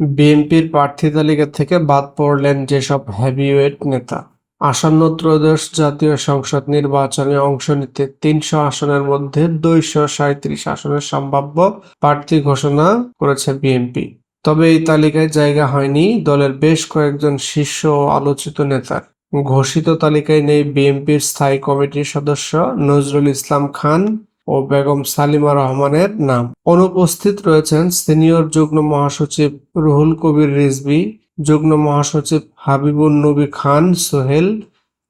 বিএনপির প্রার্থী তালিকা থেকে বাদ পড়লেন যেসব হেভিওয়েট নেতা। আসন্ন ত্রয়োদশ জাতীয় সংসদ নির্বাচনে অংশ নিতে তিনশো আসনের মধ্যে দুইশো সাঁইত্রিশ আসনের সম্ভাব্য প্রার্থী ঘোষণা করেছে বিএনপি। তবে এই তালিকায় জায়গা হয়নি দলের বেশ কয়েকজন শীর্ষ ও আলোচিত নেতার ঘোষিত তালিকায় নেই বিএনপির স্থায়ী কমিটির সদস্য নজরুল ইসলাম খান ও বেগম সালিমা রহমানের নাম। অনুপস্থিত রয়েছেন সিনিয়র যুগ্ম মহাসচিব রুহুল কবির রিজভী, যুগ্ম মহাসচিব হাবিবুন নবী খান সোহেল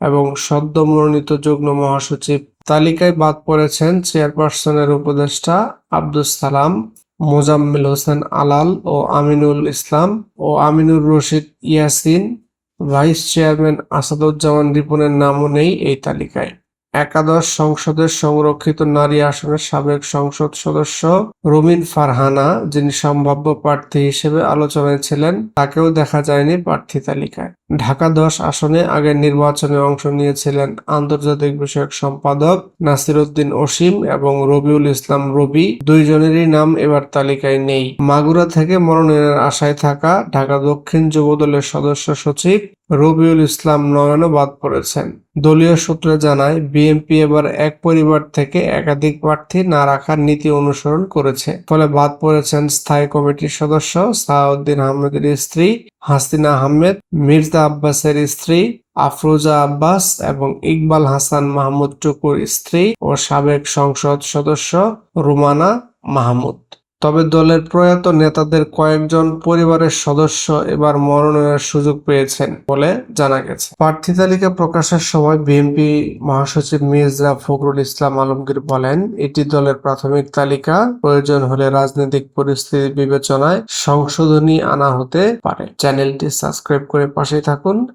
এবং সদ্য মনোনীত যুগ্ম মহাসচিব তালিকায় বাদ পড়েছেন চেয়ারপারসনের উপদেষ্টা আব্দুস সালাম, মোজাম্মেল হোসেন আলাল ও আমিনুল ইসলাম ও আমিনুর রশিদ ইয়াসিন, ভাইস চেয়ারম্যান আসাদুজ্জামান রিপনের নামও নেই এই তালিকায়। একাদশ সংসদের সংরক্ষিত নারী আসনের সাবেক সংসদ সদস্য রুমিন ফারহানা, যিনি সম্ভাব্য প্রার্থী হিসেবে আলোচনায় ছিলেন, তাকেও দেখা যায়নি প্রার্থী তালিকায়। ঢাকা দশ আসনে আগের নির্বাচনে অংশ নিয়েছিলেন আন্তর্জাতিক বিষয়ক সম্পাদক নাসির উদ্দিন অসীম এবং রবিউল ইসলাম রবি। দুইজনেরই নাম এবার তালিকায় নেই। মাগুরা থেকে মনোনয়নের আশায় থাকা ঢাকা দক্ষিণ যুবদলের সদস্য সচিব রবিউল ইসলাম নয়নও বাদ পড়েছেন। দলীয় সূত্রে জানায়, বিএনপি এবার এক পরিবার থেকে একাধিক প্রার্থী না রাখার নীতি অনুসরণ করেছে। ফলে বাদ পড়েছেন স্থায়ী কমিটির সদস্য সাহাউদ্দিন আহমেদের স্ত্রী, হাসিনা আহমেদ, মির্জা আব্বাসের স্ত্রী, আফরোজা আব্বাস এবং ইকবাল হাসান মাহমুদ টুকুর স্ত্রী ও সাবেক সংসদ সদস্য রুমানা মাহমুদ। তবে দলের প্রয়াত নেতাদের কয়েকজন পরিবারের সদস্য এবার মনোনয়নের সুযোগ পেয়েছেন বলে জানা গেছে। প্রার্থী তালিকা প্রকাশের সময় বিএনপি মহাসচিব মির্জা ফখরুল ইসলাম আলমগীর বলেন, এটি দলের প্রাথমিক তালিকা, প্রয়োজন হলে রাজনৈতিক পরিস্থিতি বিবেচনায় সংশোধনী আনা হতে পারে। চ্যানেলটি সাবস্ক্রাইব করে পাশে থাকুন।